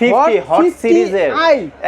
Fifty hot সিরিজের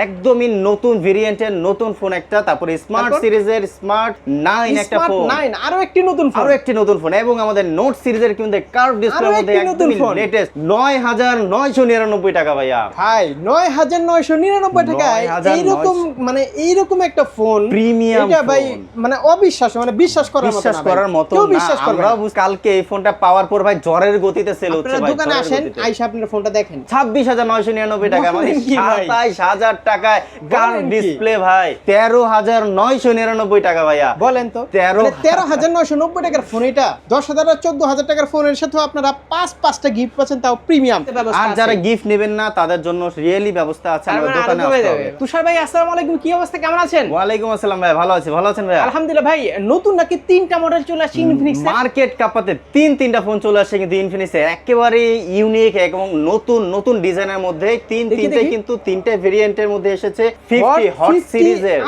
একদমই নতুন ভেরিয়েন্টের নতুন ফোন একটা তারপরে স্মার্ট সিরিজের স্মার্ট নাইন একটা ফোন 9 আরও একটি নতুন ফোন আরও একটি নতুন ফোন এবং আমাদের নোট সিরিজের কিন্তু কার্ভ ডিসপ্লের মধ্যে একদমই লেটেস্ট নয় হাজার নয়শো নিরানব্বই টাকা ভাইয়া। ভাই নয় হাজার নয়শো নিরানব্বই টাকায় এইরকম মানে এইরকম একটা ফোন Premium এটা ভাই মানে অবিশ্বাস মানে বিশ্বাস করার মতো বিশ্বাস করার মতো বিশ্বাস না। কালকে এই ফোনটা পাওয়ার পর ভাই জ্বরের গতিতে সেল হচ্ছে আপনারা ভাই দোকানে আসেন। আইসা আপনার ফোনটা দেখেন। ছাব্বিশ হাজার নয়শো নিরানব্বই টাকা মানে কি সাতাইশ হাজার টাকায় কার ডিসপ্লে ভাই। তেরো হাজার নয়শো নিরানব্বই টাকা ভাইয়া। বলেন তো। তেরো মানে তেরো হাজার নয়শো নব্বই টাকার ফোন এটা দশ হাজার আর চোদ্দ হাজার টাকার ফোনের সাথে আপনারা পাঁচ পাঁচটা গিফট পাচ্ছেন তাও প্রিমিয়াম আর যারা গিফট নেবেন না তাদের জন্য রিয়েলি ব্যবস্থা আছে দোকানে তুষার ভাই আসসালামু আলাইকুম কি অবস্থা কেমন আছেন? ওয়ালাইকুম আসসালাম ভাই ভালো আছি ভালো আছেন ভাইয়া আলহামদুলিল্লাহ ভাই নতুন নাকি তিনটা মডেল চলে আসছে ইনফিনিক্স মার্কেট কাপাতে তিন তিনটা ফোন চলে আসছে কিন্তু ইনফিনিক্স একেবারে ইউনিক এবং নতুন নতুন ডিজাইনের মধ্যে তিন তিনটে কিন্তু তিনটে ভেরিয়েন্টের মধ্যে এসেছে ফিফটি হট সিরিজের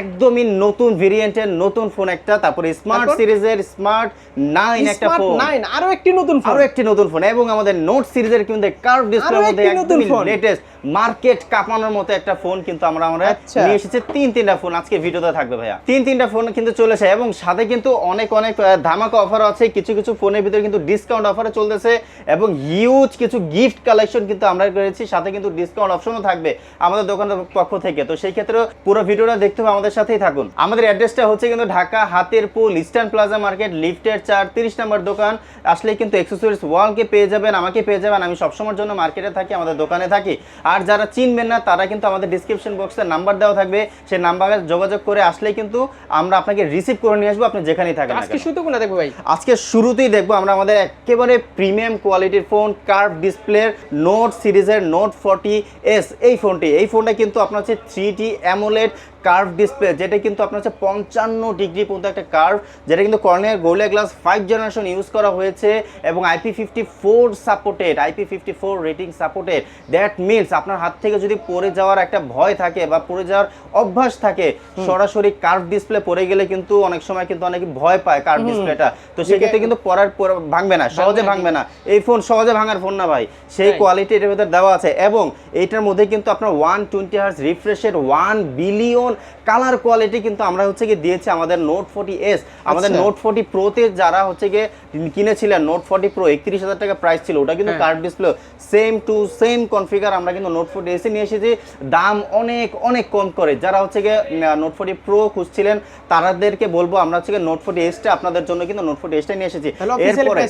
একদমই নতুন ভেরিয়েন্টের নতুন ফোন একটা তারপরে স্মার্ট সিরিজের স্মার্ট নাইন একটা ফোন নাইন আরও একটি নতুন ফোন আরও একটি নতুন ফোন এবং আমাদের নোট সিরিজের কিন্তু কার্ভ ডিসপ্লের মধ্যে একদমই লেটেস্ট মার্কেট কাঁপানোর মতো একটা ফোন কিন্তু আমরা আমরা আচ্ছা। নিয়ে এসেছি। তিন তিনটা ফোন আজকে ভিডিওতে থাকবে ভাইয়া। তিন তিনটা ফোন কিন্তু চলেছে এবং সাথে কিন্তু অনেক অনেক ধামাকা অফার আছে। কিছু কিছু ফোনের ভিতরে কিন্তু ডিসকাউন্ট অফারে চলতেছে এবং হিউজ কিছু গিফট কালেকশন কিন্তু আমরা করেছি। সাথে কিন্তু ডিসকাউন্ট অপশনও থাকবে আমাদের দোকানের পক্ষ থেকে। তো সেই ক্ষেত্রে পুরো ভিডিওটা দেখতে হবে আমাদের সাথেই থাকুন। আমাদের অ্যাড্রেসটা হচ্ছে কিন্তু ঢাকা হাতের পুল ইস্টার্ন প্লাজা মার্কেট লিফটের চার তিরিশ নম্বর দোকান। আসলে কিন্তু এক্সেসরিজ ওয়ালকে পেয়ে যাবেন আমাকে পেয়ে যাবেন। আমি সবসময়ের জন্য মার্কেটে থাকি আমাদের দোকানে থাকি। আর যারা চিনবেন না তারা কিন্তু আমাদের ডিসক্রিপশন বক্সে নাম্বার দেওয়া থাকবে। সেই নাম্বারে যোগাযোগ করে আসলে কিন্তু আমরা আপনাকে রিসিভ করে নিয়ে আসব আপনি যেখানেই থাকেন আজকে। শুধু কোনটা দেখব ভাই? আজকে শুরুতেই দেখব আমরা আমাদের একেবারে প্রিমিয়াম কোয়ালিটির ফোন কার্ভ ডিসপ্লের নোট সিরিজের নোট ফর্টি এস এই ফোনটি। এই ফোনটা কিন্তু আপনার হচ্ছে three D AMOLED curve display যেটা কিন্তু আপনার হচ্ছে পঞ্চান্ন ডিগ্রি পর্যন্ত একটা কার্ভ যেটা কিন্তু কর্নিয়ার গোল্ডে গ্লাস ফাইভ জেনারেশন ইউজ করা হয়েছে এবং IP fifty four supported IP fifty four rating supported that means আপনার হাত থেকে যদি পড়ে যাওয়ার একটা ভয় থাকে বা পড়ে যাওয়ার অভ্যাস থাকে সরাসরি কার্ভ ডিসপ্লে পড়ে গেলে কিন্তু অনেক সময় কিন্তু অনেকে ভয় পায় কার্ভ ডিসপ্লেটা তো সেক্ষেত্রে কিন্তু পড়ার পর ভাঙবে না সহজে ভাঙবে না। এই ফোন সহজে ভাঙার ফোন না ভাই। সেই কোয়ালিটি এটার ভিতরে দেওয়া আছে এবং এইটার মধ্যে কিন্তু আপনার ওয়ান টোয়েন্টি হার্স রিফ্রেশের ওয়ান বিলিয়ন যেমন কালার কোয়ালিটি কিন্তু আমরা হচ্ছে গিয়ে দিয়েছি আমাদের নোট ফোর্টি এস আমাদের। নোট ফোর্টি প্রোতে যারা হচ্ছে গিয়ে কিনেছিলেন নোট ফোর্টি প্রো একত্রিশ হাজার টাকা প্রাইস ছিল ওটা কিন্তু। Curve display same to same configure আমরা কিন্তু নোট ফোর্টি এসে নিয়ে এসেছি। দাম অনেক অনেক কম করে। যারা হচ্ছে গিয়ে নোট ফোর্টি প্রো খুঁজছিলেন তাদেরকে বলব আমরা হচ্ছে গিয়ে নোট ফোর্টি এসটা আপনাদের জন্য কিন্তু নোট ফোর্টি এসটা নিয়ে এসেছি। এরপরে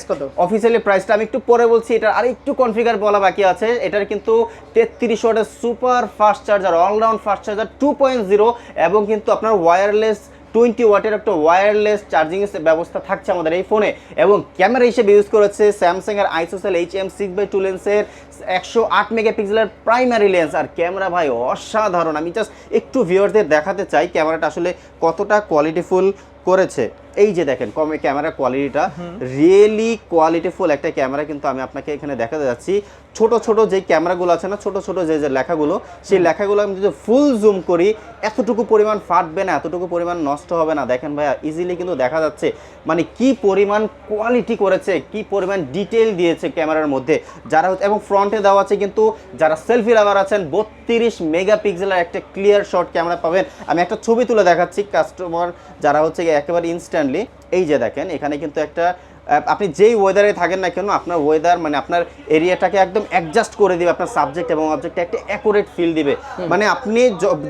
অফিসিয়ালি প্রাইসটা আমি একটু পরে বলছি এটা আর একটু কনফিগার বলা বাকি আছে। এটার কিন্তু তেত্রিশ ওয়াটের super fast charger all round fast charger two point zero এবং কিন্তু আপনার ওয়্যারলেস টোয়েন্টি ওয়াটের একটা ওয়্যারলেস চার্জিং ব্যবস্থা থাকছে আমাদের এই ফোনে এবং ক্যামেরা হিসেবে ইউজ করেছে স্যামসাং এর ISOCELL H M six by two লেন্সের একশো আট মেগাপিক্সেলের প্রাইমারি লেন্স আর ক্যামেরা ভাই, অসাধারণ। আমি জাস্ট একটু ভিউয়ারদের দেখাতে চাই ক্যামেরাটা আসলে কতটা কোয়ালিটিফুল করেছে। এই যে দেখেন কমে ক্যামেরা কোয়ালিটিটা রিয়েলি কোয়ালিটিফুল একটা ক্যামেরা কিন্তু আমি আপনাকে এখানে দেখাতে যাচ্ছি। ছোট ছোট যে ক্যামেরাগুলো আছে না ছোট ছোট যে যে লেখাগুলো সেই লেখাগুলো আমি যদি ফুল জুম করি এতটুকু পরিমাণ ফাটবে না এতটুকু পরিমাণ নষ্ট হবে না। দেখেন ভাইয়া ইজিলি কিন্তু দেখা যাচ্ছে মানে কি পরিমাণ কোয়ালিটি করেছে কি পরিমাণ ডিটেল দিয়েছে ক্যামেরার মধ্যে। যারা এবং ফ্রন্টে দেওয়া আছে কিন্তু যারা সেলফি লাভার আছেন বত্রিশ মেগাপিক্সেলের একটা ক্লিয়ার শট ক্যামেরা পাবেন। আমি একটা ছবি তুলে দেখাচ্ছি কাস্টমার যারা হচ্ছে একেবারে ইনস্ট্যান্টলি এই যে দেখেন এখানে কিন্তু একটা আপনি যেই ওয়েদারে থাকেন না কেন আপনার ওয়েদার মানে আপনার এরিয়াটাকে একদম অ্যাডজাস্ট করে দিবে আপনার সাবজেক্ট এবং অবজেক্ট একটা অ্যাকুরেট ফিল দিবে। মানে আপনি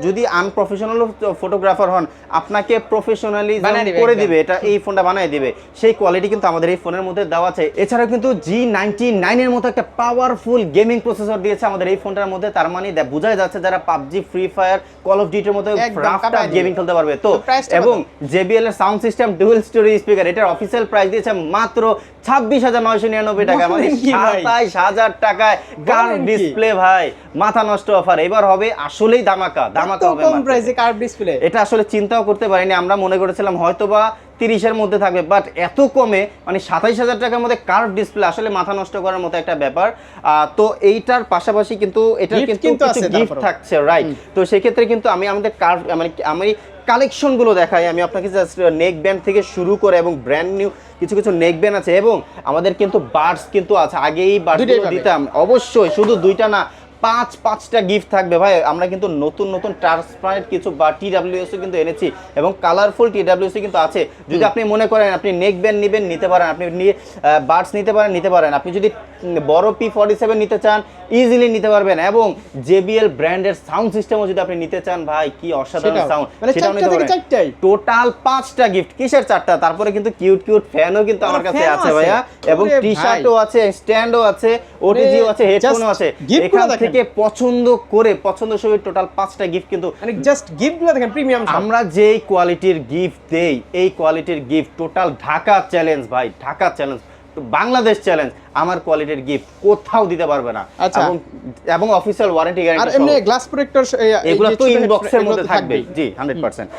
যদি আনপ্রফেশনাল ফটোগ্রাফার হন আপনাকে প্রফেশনালি করে দিবে এটা এই ফোনটা বানিয়ে দিবে। সেই কোয়ালিটি কিন্তু আমাদের এই ফোনের মধ্যে দেওয়া আছে। এছাড়াও কিন্তু জি নাইনটি নাইনের মতো একটা পাওয়ারফুল গেমিং প্রসেসর দিয়েছে আমাদের এই ফোনটার মধ্যে। তার মানে বোঝাই যাচ্ছে যারা PUBG free fire call of ডিউটির মতো রাফটা গেমিং খেলতে পারবে। তো? এবং জেবিএল এর sound system dual stereo speaker এটার অফিসিয়াল প্রাইস দিয়েছে মাত্র ছাব্বিশ হাজার নয়শো নিরানব্বই টাকা। মানে সাতাইশ হাজার টাকায় কার ডিসপ্লে ভাই মাথা নষ্ট অফার। এবার হবে আসলেই দামাকা দামাকা হবে কম প্রাইসে কার্ভ ডিসপ্লে? এটা আসলে চিন্তাও করতে পারিনি। আমরা মনে করেছিলাম হয়তো বা তিরিশের মধ্যে থাকবে বাট এত কমে মানে সাতাইশ হাজার টাকার মধ্যে কার্ভ ডিসপ্লে আসলে মাথা নষ্ট করার মতো একটা ব্যাপার। তো এইটার পাশাপাশি কিন্তু Gift কিন্তু গিফট থাকছে রাইট তো সেক্ষেত্রে কিন্তু আমি আমাদের কার্ভ মানে আমি কালেকশনগুলো দেখাই আমি আপনাকে জাস্ট নেক ব্যান্ড থেকে শুরু করে এবং ব্র্যান্ড নিউ কিছু কিছু নেক ব্যান্ড আছে এবং আমাদের কিন্তু বার্ডস কিন্তু আছে আগেই বার্ডসগুলো পাবে। দিতাম। অবশ্যই শুধু দুইটা না পাঁচ পাঁচটা গিফট থাকবে। ভাই আমরা কিন্তু নতুন নতুন ট্রান্সপারেন্ট কিছু বা টি ডাব্লিউএসও কিন্তু এনেছি এবং কালারফুল টি ডাব্লিউএসও কিন্তু আছে। যদি আপনি মনে করেন আপনি নেক ব্যান্ড নেবেন নিতে পারেন। আপনি নিয়ে বার্ডস নিতে পারেন নিতে পারেন। আপনি যদি বড় পি ফর্টি সেভেন নিতে চান ইজিলি নিতে পারবেন এবং জেবিএল ব্র্যান্ডের সাউন্ড সিস্টেমও যদি আপনি নিতে চান ভাই কি অসাধারণ। সাউন্ড মানে সেটাও নিতে পারেন। টোটাল পাঁচটা গিফট কিসের চারটা? তারপরে কিন্তু কিউট কিউট ফ্যানও কিন্তু আমার কাছে আছে? ভাইয়া। এবং টি। শার্টও আছে স্ট্যান্ডও আছে ওটিজিও আছে হেডফোনও আছে। এখান দেখেন। থেকে পছন্দ করে পছন্দ সবই টোটাল পাঁচটা গিফট কিন্তু মানে জাস্ট গিফটগুলো দেখেন প্রিমিয়াম আমরা যেই কোয়ালিটির গিফট দেই এই কোয়ালিটির গিফট টোটাল ঢাকা চ্যালেঞ্জ ভাই ঢাকা চ্যালেঞ্জ বাংলাদেশ চ্যালেঞ্জ আমার কোয়ালিটির গিফট কোথাও দিতে পারবে না। আচ্ছা। এবং এবং অফিসিয়াল ওয়ারেন্টি আর গ্যারান্টি এমনি গ্লাস প্রোটেক্টর এগুলো তো ইনবক্সের মধ্যে থাকবে জি হান্ড্রেড পার্সেন্ট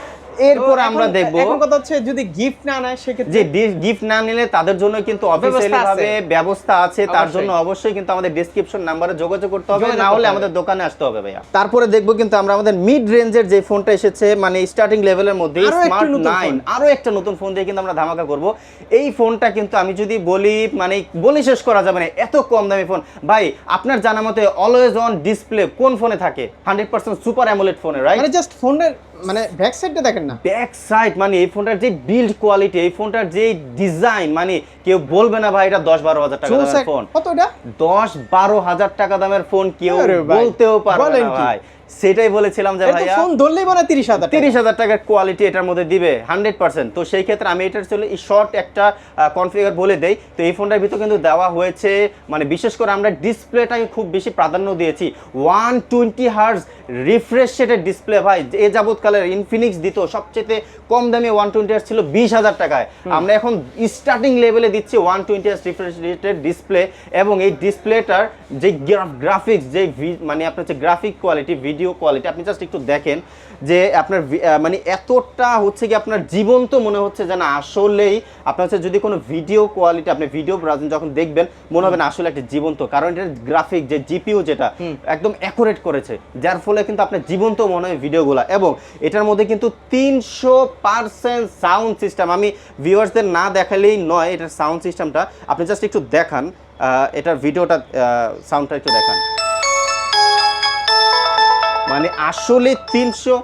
এরপরে আমরা দেখব। এখন কথা হচ্ছে যদি গিফট না নেয় সেক্ষেত্রে যে গিফট না নিলে তাদের জন্য কিন্তু অফিসিয়ালি। ভাবে ব্যবস্থা আছে তার জন্য অবশ্যই কিন্তু আমাদের ডেসক্রিপশন নাম্বারে যোগাযোগ করতে হবে না হলে আমাদের দোকানে আসতে হবে ভাইয়া। তারপরে দেখব কিন্তু আমরা আমাদের মিড রেঞ্জের যে ফোনটা এসেছে মানে স্টার্টিং লেভেলের মধ্যে স্মার্ট নতুন নাইন ফোন। আরও একটা নতুন ফোন দিয়ে কিন্তু আমরা ধামাকা করব। এই ফোনটা কিন্তু আমি যদি বলি মানে বলে শেষ করা যাবে না এত কম দামি ফোন ভাই আপনার জানা মতে অলওয়েজ অন ডিসপ্লে কোন ফোনে থাকে? হান্ড্রেড পার্সেন্ট সুপার অ্যামোলেড ফোনে রাইট মানে জাস্ট ফোনের মানে ব্যাক সাইডটা দেখেন না। ব্যাক সাইড মানে এই ফোনটার যে বিল্ড কোয়ালিটি এই ফোনটার যে ডিজাইন মানে কেউ বলবে না ভাই এটা দশ বারো হাজার টাকা দামের ফোন কত এটা? দশ বারো হাজার টাকা দামের ফোন কেউ বলতেও পারবে না ভাই। সেটাই বলেছিলাম যে ভাইয়া ফোন ধরলেই মানে তিরিশ হাজার টাকা। তিরিশ হাজার টাকার কোয়ালিটি এটার মধ্যে দিবে হান্ড্রেড পার্সেন্ট তো সেই ক্ষেত্রে আমি এটার চলে এই শর্ট একটা কনফিগার বলে দেই। তো এই ফোনটার ভিতর কিন্তু দেওয়া হয়েছে মানে বিশেষ করে আমরা ডিসপ্লেটাকে খুব বেশি প্রাধান্য দিয়েছি। ওয়ান টোয়েন্টি হার্স রিফ্রেশ সেটের ডিসপ্লে ভাই এ যাবৎকালের ইনফিনিক্স দিত সবচেয়ে কম দামে ওয়ান টোয়েন্টি হার্স ছিল বিশ হাজার টাকায়। আমরা এখন স্টার্টিং লেভেলে দিচ্ছি ওয়ান টোয়েন্টি হার্স রিফ্রেশ রেটের ডিসপ্লে এবং এই ডিসপ্লেটার যে গ্রাফিক্স যে মানে আপনার হচ্ছে গ্রাফিক কোয়ালিটি ভিডিও কোয়ালিটি আপনি জাস্ট একটু দেখেন যে আপনার মানে এতটা হচ্ছে কি আপনার জীবন্ত মনে হচ্ছে যে না আসলেই আপনার হচ্ছে যদি কোনো ভিডিও কোয়ালিটি আপনি ভিডিও ব্রাউজিং যখন দেখবেন মনে হবে না আসলে একটা জীবন্ত। কারণ এটার গ্রাফিক যে জিপিও যেটা একদম অ্যাকুরেট করেছে যার ফলে কিন্তু আপনার জীবন্ত মনে হয় ভিডিওগুলো এবং এটার মধ্যে কিন্তু তিনশো পার্সেন্ট সাউন্ড সিস্টেম আমি ভিউয়ার্সদের না দেখালেই নয় এটার সাউন্ড সিস্টেমটা আপনি জাস্ট একটু দেখান এটার ভিডিওটা সাউন্ডটা একটু দেখান। মানে আসলে তিনশো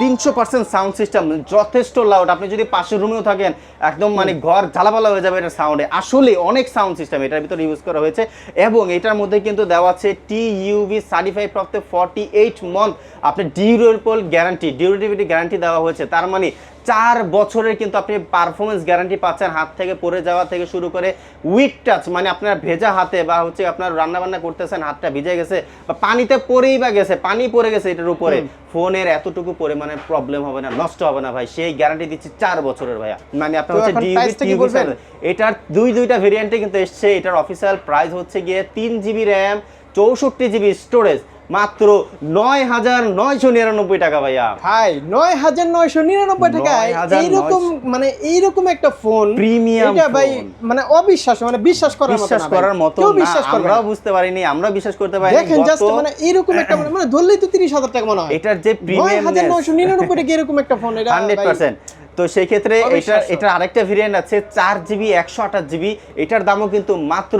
তিনশো পার্সেন্ট সাউন্ড সিস্টেম যথেষ্ট লাউড আপনি যদি পাশের রুমেও থাকেন একদম মানে ঘর ঝালাপালা হয়ে যাবে এটা সাউন্ডে আসলে অনেক সাউন্ড সিস্টেম এটার ভিতরে ইউজ করা হয়েছে এবং এটার মধ্যে কিন্তু দেওয়া আছে টি ইউভি সার্টিফাইড প্রাপ্ত ফর্টি এইট মান্থ আপনি ডিউরেবল গ্যারান্টি ডিউরেটিভিটি গ্যারান্টি দেওয়া হয়েছে। তার মানে চার বছরের কিন্তু আপনি পারফরমেন্স গ্যারান্টি পাচ্ছেন হাত থেকে পড়ে যাওয়া থেকে শুরু করে উইক টাচ মানে আপনার ভেজা হাতে বা হচ্ছে আপনার রান্না বান্না করতেছেন হাতটা ভিজে গেছে বা পানিতে পড়েই বা গেছে পানি পড়ে গেছে এটার উপরে ফোনের এতটুকু পরিমাণে প্রবলেম হবে না নষ্ট হবে না ভাই সেই গ্যারান্টি দিচ্ছি চার বছরের ভাইয়া মানে আপনার হচ্ছে? এটার দুই দুইটা ভেরিয়েন্টে কিন্তু এসছে এটার অফিসিয়াল প্রাইস হচ্ছে গিয়ে তিন জিবি র্যাম চৌষট্টি জিবি স্টোরেজ মাত্র নয় হাজার নয়শো নিরানব্বই টাকা ভাইয়া। ভাই নয় হাজার নয়শো নিরানব্বই টাকায় এইরকম মানে এইরকম একটা ফোন প্রিমিয়াম ভাই মানে অবিশ্বাস মানে বিশ্বাস করার বিশ্বাস করার মতো বিশ্বাস না। বুঝতে পারিনি আমরা বিশ্বাস করতে পারিনি দেখেন জাস্ট মানে এইরকম একটা মানে মানে ধরলেই তো তিরিশ হাজার টাকা মনে হয়। এটার যে প্রিমিয়াম নয় হাজার নয়শো নিরানব্বই টাকা এরকম একটা ফোন এটা হান্ড্রেড পার্সেন্ট। তো সেই ক্ষেত্রে এটা অবিশ্বাস্য। এটা আরেকটা ভেরিয়েন্ট আছে চার জিবি একশো আঠাশ জিবি এটার দামও কিন্তু মাত্র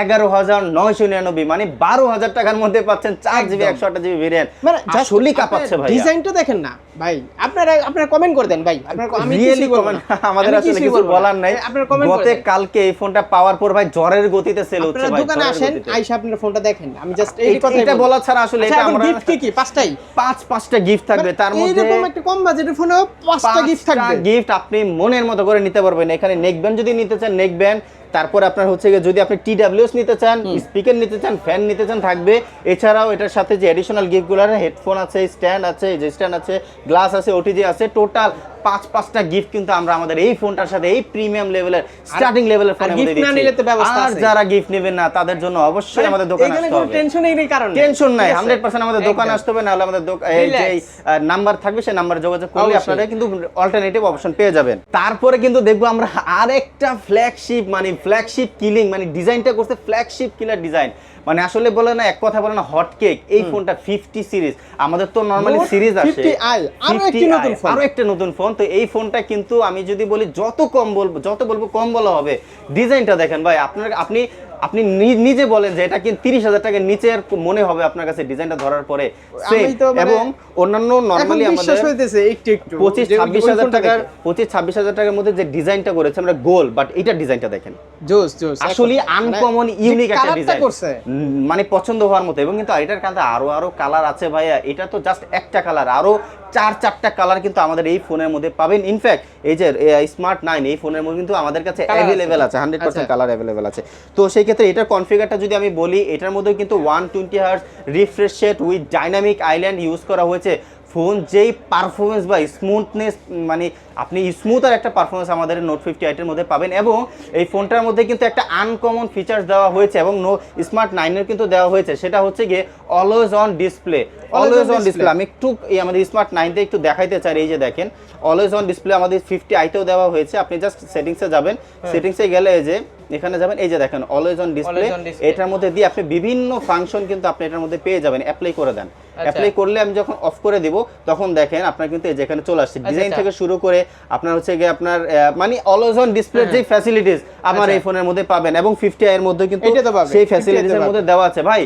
এগারো হাজার নয়শো নিরানব্বই মানে বারো হাজার টাকার মধ্যে পাচ্ছেন চার জিবি। একশো আঠাশ জিবি ভেরিয়েন্ট মানে আসলেই কাঁপাচ্ছে ভাই ডিজাইনটা দেখেন না ভাই। আপনারা আপনারা কমেন্ট করে দেন ভাই। আমি রিয়েলি না। আমাদের আসলে কিছু বলার নাই। আপনারা কমেন্ট করে গতে কালকে এই ফোনটা পাওয়ার পর ভাই জ্বরের গতিতে সেল হচ্ছে আপনারা ভাই দোকানে আসেন। আইসা আপনারা ফোনটা দেখেন। আমি জাস্ট এই কথা এটা বলা ছাড়া আসলে এটা আমরা গিফট কি? কি পাঁচটাই। পাঁচ পাঁচটা গিফট থাকবে তার মধ্যে মানে এইরকম একটা কম বাজেটের ফোনে পাঁচটা গিফট থাকবে। গিফট আপনি মনের মতো করে নিতে পারবেন। এখানে নেক ব্যান্ড যদি নিতে চান নেক ব্যান্ড তারপর আপনার হচ্ছে গিয়ে যদি আপনি টি ডাব্লিউএস নিতে চান স্পিকার নিতে চান ফ্যান নিতে চান থাকবে। এছাড়াও এটার সাথে যে এডিশনাল গিফটগুলো হেডফোন আছে স্ট্যান্ড আছে যে স্ট্যান্ড আছে গ্লাস আছে ওটিজি আছে টোটাল পাঁচ পাঁচটা গিফট কিন্তু আমরা আমাদের এই ফোনটার সাথে এই প্রিমিয়াম লেভেলের স্টার্টিং লেভেলের gift মধ্যে না নিলে তো ব্যবস্থা আর আছে। যারা গিফট নেবেন না তাদের জন্য অবশ্যই আমাদের দোকানে এখানে আসতে কোনো হবে। কারণ নেই। টেনশন নাই ঠিক আছে? হান্ড্রেড পার্সেন্ট আমাদের দোকানে আসতে হবে নাহলে আমাদের এই যে নাম্বার থাকবে সেই নাম্বারে যোগাযোগ করলে আপনারা কিন্তু অল্টারনেটিভ অপশন পেয়ে যাবেন। তারপরে কিন্তু দেখব আমরা আরেকটা ফ্ল্যাগশিপ মানে ফ্ল্যাগশিপ কিলিং মানে ডিজাইনটা করতে ফ্ল্যাগশিপ কিলার ডিজাইন মানে আসলে বলে না এক কথা বলে না হট কেক এই ফোনটা ফিফটি সিরিজ আমাদের তো নর্মালি সিরিজ আছে 50i, আরও 50i, একটি নতুন ফোন। আরও একটা নতুন ফোন তো এই ফোনটা কিন্তু আমি যদি বলি যত কম বলব যত বলব কম বলা হবে। ডিজাইনটা দেখেন ভাই আপনার আপনি আপনি নিজে বলেন যে এটা কিন্তু তিরিশ হাজার টাকার নিচের মনে হবে আপনার কাছে ডিজাইনটা ধরার পরে। মানে এবং অন্যান্য নর্মালি আমাদের হইতেছে একটু একটু। পঁচিশ ছাব্বিশ হাজার টাকার পঁচিশ ছাব্বিশ হাজার টাকার মধ্যে যে ডিজাইনটা করেছে আমরা গোল বাট এটার ডিজাইনটা দেখেন। জোস জোস আসলে আনকমন ইউনিক একটা ডিজাইন মানে পছন্দ হওয়ার মতো। এবং কিন্তু এটার কালার আরও আরও কালার আছে ভাইয়া। এটা তো জাস্ট একটা কালার আরও চার চারটা কালার কিন্তু আমাদের এই ফোনের মধ্যে পাবেন। ইনফ্যাক্ট এই যে স্মার্ট নাইন এই ফোনের মধ্যে কিন্তু আমাদের কাছে অ্যাভেলেবেল আছে। Hundred percent. কালার অ্যাভেলেবেল আছে। তো সেই ক্ষেত্রে এটার কনফিগারটা যদি আমি বলি এটার মধ্যে কিন্তু one twenty hertz refresh set with dynamic island use করা হয়েছে। ফোন যেই পারফরমেন্স বা স্মুথনেস মানে আপনি স্মুথ আর একটা পারফরমেন্স আমাদের নোট ফিফটি এইটের মধ্যে পাবেন এবং এই ফোনটার মধ্যে কিন্তু একটা আনকমন ফিচার্স দেওয়া হয়েছে এবং নো স্মার্ট নাইনের কিন্তু দেওয়া হয়েছে। সেটা হচ্ছে গিয়ে always on display always on display আমি একটু এই আমাদের স্মার্ট নাইনতে একটু দেখাইতে চাই এই যে দেখেন। অলওয়েজ অন ডিসপ্লে আমাদের ফিফটি আইতেও দেওয়া হয়েছে। আপনি জাস্ট সেটিংসে যাবেন। সেটিংসে গেলে এই যে এখানে যাবেন এই যে দেখেন অলওয়েজ অন ডিসপ্লে। এটার মধ্যে দিয়ে আপনি বিভিন্ন ফাংশন কিন্তু আপনি এটার মধ্যে পেয়ে যাবেন অ্যাপ্লাই করে দেন। আচ্ছা। অ্যাপ্লাই করলে আমি যখন অফ করে দিব তখন দেখেন আপনার কিন্তু এই যে এখানে চলে আসছে। ডিজাইন আচ্ছা। থেকে শুরু করে আপনার হচ্ছে গিয়ে আপনার মানে অলওয়েজ অন ডিসপ্লে যে ফ্যাসিলিটিস আমার আচ্ছা। এই ফোনের মধ্যে পাবেন এবং ফিফটি এর মধ্যে কিন্তু তো সেই ফ্যাসিলিটিস এর মধ্যে দেওয়া আছে। ভাই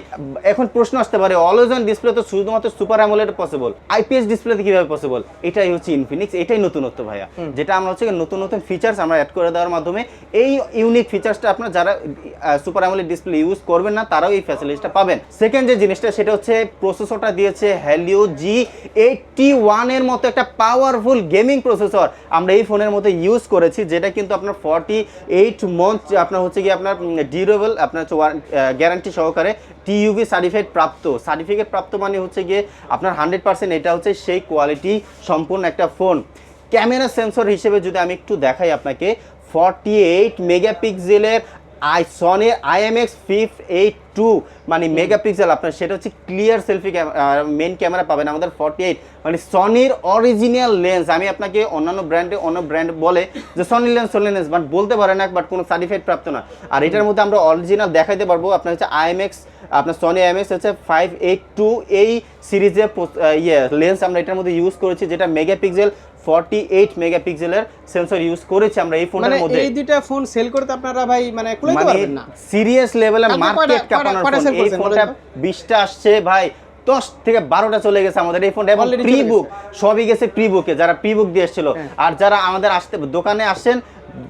এখন প্রশ্ন আসতে পারে অলওয়েজ অন ডিসপ্লে তো শুধুমাত্র সুপার অ্যামোলেড পসিবল আইপিএস ডিসপ্লেতে কীভাবে পসিবল এটাই হচ্ছে ইনফিনিক্স এটাই নতুনত্ব ভাইয়া। যেটা আমরা হচ্ছে নতুন নতুন ফিচার্স আমরা অ্যাড করে দেওয়ার মাধ্যমে এই ইউনিক ফিচার্সটা আপনার যারা সুপার অ্যামোলেড ডিসপ্লে ইউজ করবেন না, তারাও এই ফ্যাসিলিটিসটা পাবেন। সেকেন্ড যে জিনিসটা, সেটা হচ্ছে প্রসেসরটা দিয়েছে হ্যালিও জি এইটটি ওয়ানের মতো একটা পাওয়ারফুল গেমিং প্রসেসর আমরা এই ফোনের মধ্যে ইউজ করেছি, যেটা কিন্তু আপনার ফর্টি এইট মন্থ আপনার হচ্ছে কি আপনার ডিউরেবল আপনার গ্যারান্টি সহকারে টিইউবি সার্টিফিকেট প্রাপ্ত। সার্টিফিকেট প্রাপ্ত মানে হচ্ছে গিয়ে আপনার হান্ড্রেড পার্সেন্ট এটা হচ্ছে সেই কোয়ালিটি সম্পূর্ণ একটা ফোন ক্যামেরা সেন্সর হিসেবে যদি আমি একটু দেখাই আপনাকে ফর্টি এইট মেগাপিক্সেলের আই সনির আইএমএক্স ফিফ এইট টু মানে মেগাপিক্সেল আপনার সেটা হচ্ছে ক্লিয়ার সেলফি মেন ক্যামেরা পাবেন আমাদের ফর্টি এইট মানে সনির অরিজিনাল লেন্স আমি আপনাকে অন্যান্য ব্র্যান্ডে অন্য ব্র্যান্ড বলে যে Sony lens Sony lens but বলতে পারে না বাট কোনো সার্টিফাইড প্রাপ্ত না। আর এটার মধ্যে আমরা অরিজিনাল দেখাইতে পারব আপনার হচ্ছে আইএমএক্স আপনার সনি আইএমএক্স হচ্ছে ফাইভ এইট টু এই সিরিজের ইয়ে লেন্স আমরা এটার মধ্যে ইউজ করেছি যেটা মেগাপিক্সেল ফর্টি এইট মেগাপিক্সেলের সেন্সর ইউজ করেছি আমরা এই মানে ফোনের মধ্যে। এই দুইটা ফোন সেল করতে আপনারা ভাই মানে কুলাইতে মানে পারবেন না। সিরিয়াস লেভেলে মার্কেট কাঁপানোর ফোন এই ফোনটা আসছে ভাই দশ থেকে বারোটা চলে গেছে আমাদের এই ফোনটা এবং প্রি বুক সবই গেছে প্রি বুকে যারা প্রি বুক দিয়ে এসেছিল। হ্যাঁ। আর যারা আমাদের আসতে দোকানে আসছেন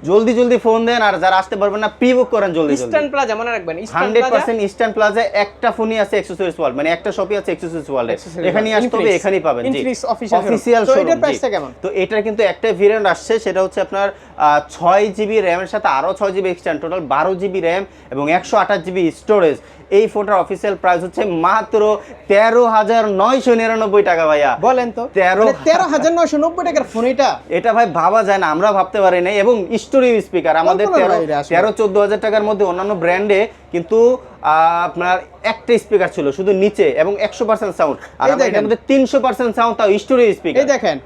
জলদি জলদি ফোন দেন আর যারা আসতে পারবেন না প্রি বুক করেন জলদি ইস্টার্ন প্লাজা মনে রাখবেন hundred plaza percent Eastern Plaza একটা ফোনই আছে এক্সেসরিজ ওয়ার্ল্ড মানে একটা শপই আছে এক্সেসরিজ ওয়ার্ল্ড এখানে আসতে হবে এখানেই পাবেন জি। অফিসিয়াল তো এটার price কেমন? তো এটার কিন্তু একটা ভেরিয়েন্ট আসছে সেটা হচ্ছে আপনার ছয় জিবি র্যামের সাথে আরও ছয় জিবি এক্সট্যান্ড টোটাল বারো জিবি র্যাম এবং একশো আঠাশ জিবি স্টোরেজ এই ফোনটার অফিসিয়াল প্রাইস হচ্ছে মাত্র তেরো হাজার নয়শো নিরানব্বই টাকা ভাইয়া। বলেন তো। তেরো মানে তেরো হাজার নয়শো নব্বই টাকার ফোন এটা? এটা ভাই ভাবা যায় না আমরা ভাবতে পারি নাই। এবং স্টোরি স্পিকার আমাদের তেরো তেরো চোদ্দ হাজার টাকার মধ্যে অন্যান্য ব্র্যান্ডে কিন্তু আপনার একটা স্পিকার ছিল শুধু নিচে এবং একশো পার্সেন্ট সাউন্ড আর। এটার মধ্যে তিনশো পার্সেন্ট সাউন্ড তাও স্টোরি স্পিকার দেখেন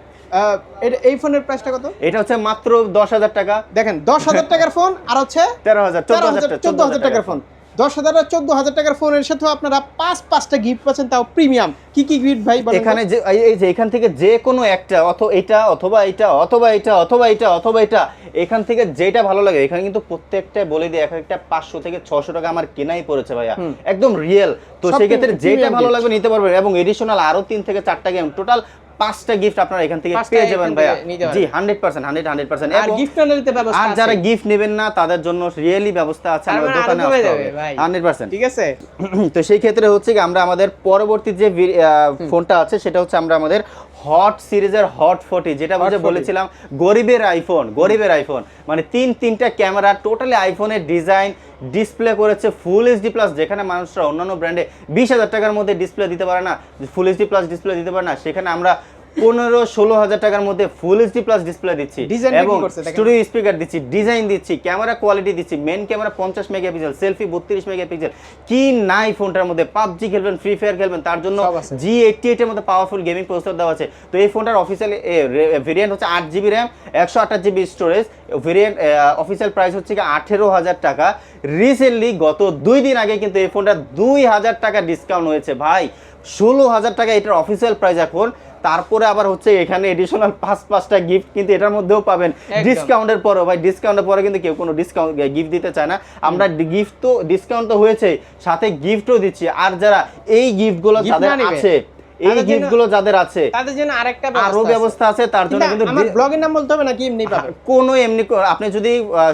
এই ফোনের প্রাইসটা কত? এটা হচ্ছে মাত্র দশ হাজার টাকা। দেখেন দশ হাজার টাকার ফোন আর হচ্ছে তেরো হাজার চোদ্দ হাজার টাকার ফোন দশ হাজার আর চোদ্দ হাজার টাকার ফোনের সাথেও আপনারা পাঁচ পাঁচটা গিফট পাচ্ছেন তাও প্রিমিয়াম কি কি গিফট ভাই এখানে যে এই- যে এখান থেকে যে কোনো একটা অথ এটা অথবা এটা অথবা এটা অথবা এটা অথবা এটা এখান থেকে যেটা ভালো লাগে এখানে কিন্তু প্রত্যেকটা বলে দিই এক একটা পাঁচশো থেকে ছশো টাকা আমার কেনাই পড়েছে ভাইয়া। একদম রিয়েল তো সেক্ষেত্রে যেটা ভালো লাগবে নিতে পারবেন এবং এডিশনাল আরও তিন থেকে চারটা গেম টোটাল পাঁচটা গিফট আপনারা এখান থেকে পেয়ে যাবেন ভাইয়া। জি hundred percent hundred hundred percent আর গিফট নিতে ব্যবস্থা আর যারা গিফট নেবেন না তাদের জন্য রিয়েলি ব্যবস্থা আছে আমাদের মানে দোকানে আসতে হবে। হান্ড্রেড পার্সেন্ট ঠিক আছে? তো সেই ক্ষেত্রে হচ্ছে কি আমরা আমাদের পরবর্তী যে ফোনটা আছে সেটা হচ্ছে আমরা আমাদের হট সিরিজের হট ফোর্টি যেটা বুঝে বলেছিলাম গরিবের আইফোন গরিবের আইফোন মানে তিন তিনটা ক্যামেরা টোটালি আইফোনের ডিজাইন ডিসপ্লে করেছে ফুল এইচডি প্লাস যেখানে মানুষরা অন্যান্য ব্র্যান্ডে বিশ হাজার টাকার মধ্যে ডিসপ্লে দিতে পারে না। ফুল এইচডি প্লাস ডিসপ্লে দিতে পারে না। সেখানে আমরা পনেরো ষোলো হাজার টাকার মধ্যে ফুল এইচডি প্লাস ডিসপ্লে দিচ্ছি। এবং স্টুডিও স্পিকার দিচ্ছি ডিজাইন দিচ্ছি ক্যামেরা কোয়ালিটি দিচ্ছি মেন ক্যামেরা পঞ্চাশ মেগাপিক্সেল সেলফি বত্রিশ মেগাপিক্সেল কি নাই ফোনটার মধ্যে? পাবজি খেলবেন ফ্রি ফায়ার খেলবেন তার জন্য জি এইটটি এইটের মধ্যে পাওয়ারফুল গেমিং প্রসেসর দেওয়া আছে। তো এই ফোনটার অফিসিয়াল ভেরিয়েন্ট হচ্ছে আট জিবি র্যাম একশো আঠাশ GB storage variant official price হচ্ছে কি আঠেরো হাজার টাকা। রিসেন্টলি গত দুই দিন আগে কিন্তু এই ফোনটা দুই হাজার টাকা ডিসকাউন্ট হয়েছে। ভাই ষোলো হাজার টাকা এটার অফিসিয়াল প্রাইস এখন। তারপরে আবার হচ্ছে এখানে এডিশনাল পাঁচ পাঁচটা গিফট কিন্তু এটার মধ্যেও পাবেন। ডিসকাউন্টের পরে ভাই ডিসকাউন্টের পরে কিন্তু কেউ কোনো ডিসকাউন্ট গিফট দিতে চায় না। আমরা গিফট তো ডিসকাউন্ট তো হয়েছে সাথে গিফটও দিচ্ছি। আর যারা এই গিফটগুলো তাদের আছে এই গিফটগুলো যাদের আছে তাদের জন্য আরেকটা আরও ব্যবস্থা আছে তার জন্য কিন্তু আমার ব্লগের নাম বলতে হবে নাকি এমনি পাবে? কোনো এমনি আপনি যদি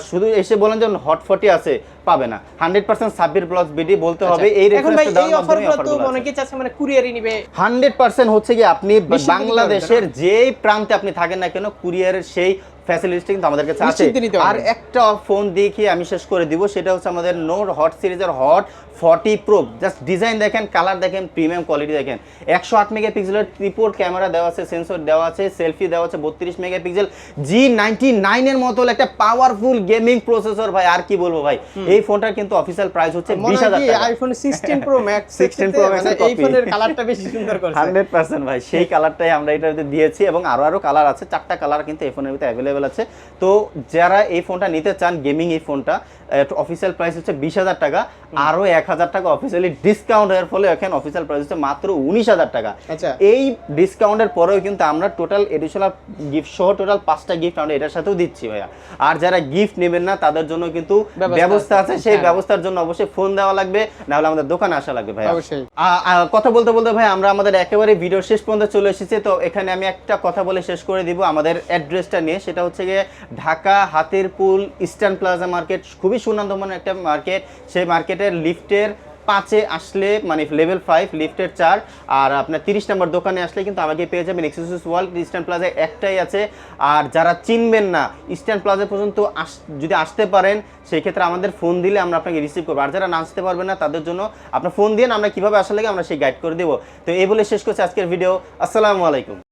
শুধু এসে বলেন যে হট ফটি আছে পাবে না। Hundred percent Sabbir blogs BD বলতে হবে এই আচ্ছা, এখন ভাই এই দেওয়ার তো অনেকে চাচ্ছে? মানে কুরিয়ারই নিবে। হান্ড্রেড পার্সেন্ট হচ্ছে কি আপনি বাংলাদেশের যেই প্রান্তে আপনি থাকেন না কেন কুরিয়ারের সেই ফ্যাসিলিটি কিন্তু আমাদের কাছে আছে। আর একটা ফোন দেখিয়ে আমি শেষ করে দিব সেটা হচ্ছে আমাদের নোট হট সিরিজের Hot forty Pro just design দেখেন কালার দেখেন প্রিমিয়াম কোয়ালিটি দেখেন। একশো আট মেগাপিক্সেলের ত্রিপোর ক্যামেরা দেওয়া আছে সেন্সর দেওয়া আছে সেলফি দেওয়া আছে বত্রিশ মেগাপিক্সেল জি নাইনটি নাইনের মতো একটা পাওয়ারফুল গেমিং প্রসেসর ভাই আর কি বলব ভাই? এই ফোনটার কিন্তু অফিসিয়াল প্রাইস হচ্ছে বিশ হাজার iPhone 16 Pro Max 16 Pro Max এর এই ফোনের কালারটা বেশি সুন্দর করছে। হান্ড্রেড পার্সেন্ট ভাই সেই কালারটাই আমরা এটাতে দিয়েছি এবং আরও আরও কালার আছে চারটা কালার কিন্তু এই ফোনের ভিতরে অ্যাভেলেবেল আছে। তো যারা এই ফোনটা নিতে চান গেমিং এই ফোনটা অফিসিয়াল প্রাইস হচ্ছে বিশ হাজার টাকা। আরও এক হাজার টাকা অফিসিয়ালি ডিসকাউন্ট এর ফলে এখন অফিসিয়াল প্রাইস হচ্ছে মাত্র উনিশ হাজার টাকা। আচ্ছা। এই ডিসকাউন্টের পরেও কিন্তু আমরা টোটাল এডিশনাল গিফট সহ টোটাল পাঁচটা গিফট আমরা এটার সাথেও দিচ্ছি ভাইয়া। আর যারা গিফট নেবেন না তাদের জন্য কিন্তু ব্যবস্থা আছে। সেই হ্যাঁ। ব্যবস্থার জন্য অবশ্যই ফোন দেওয়া লাগবে না হলে আমাদের দোকানে আসা লাগবে ভাইয়া। অবশ্যই। কথা বলতে বলতে ভাই আমরা আমাদের একেবারে ভিডিও শেষ পর্যন্ত চলে এসেছি। তো এখানে আমি একটা কথা বলে শেষ করে দিব। আমাদের অ্যাড্রেসটা নিয়ে সেটা হচ্ছে গিয়ে Dhaka, Hatirpool, Eastern Plaza market, খুবই সুনামধন্য একটা মার্কেট। সেই মার্কেটের লিফটের পাঁচে আসলে মানে লেভেল ফাইভ লিফটের চার, আর আপনার তিরিশ নম্বর দোকানে আসলে কিন্তু আমাকে পেয়ে যাবেন এক্সেসিস ওয়ার্ল্ড ইস্টার্ন প্লাজায় একটাই আছে। আর যারা চিনবেন না ইস্টার্ন প্লাজা পর্যন্ত আস- যদি আসতে পারেন, সেই ক্ষেত্রে আমাদের ফোন দিলে আমরা আপনাকে রিসিভ করব। আর যারা না আসতে পারবেন না, তাদের জন্য আপনার ফোন দিয়ে আমরা কীভাবে আসা লাগে আমরা সেই গাইড করে দেবো। তো এই বলে শেষ করছি আজকের ভিডিও আসসালামু আলাইকুম।